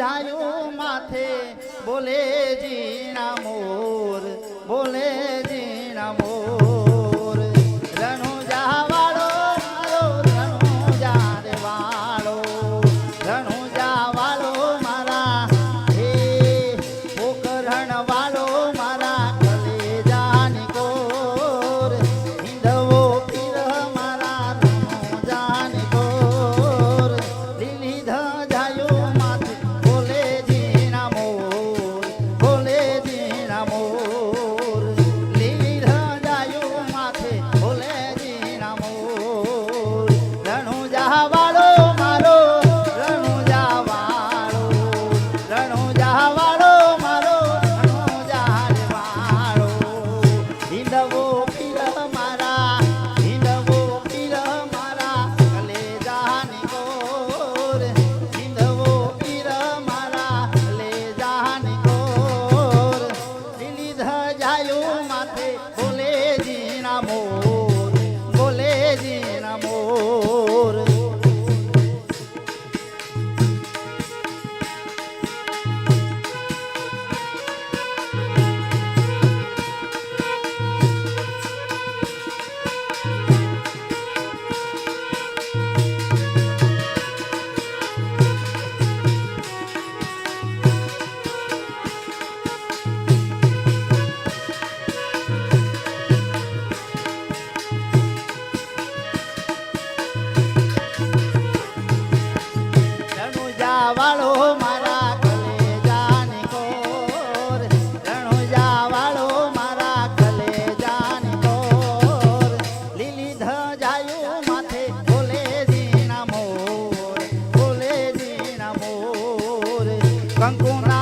যায় মাথে বলে জিনা মোর বলে জিনা মোর। ધ જાયું માથે બોલે જીના મોર. Cancún.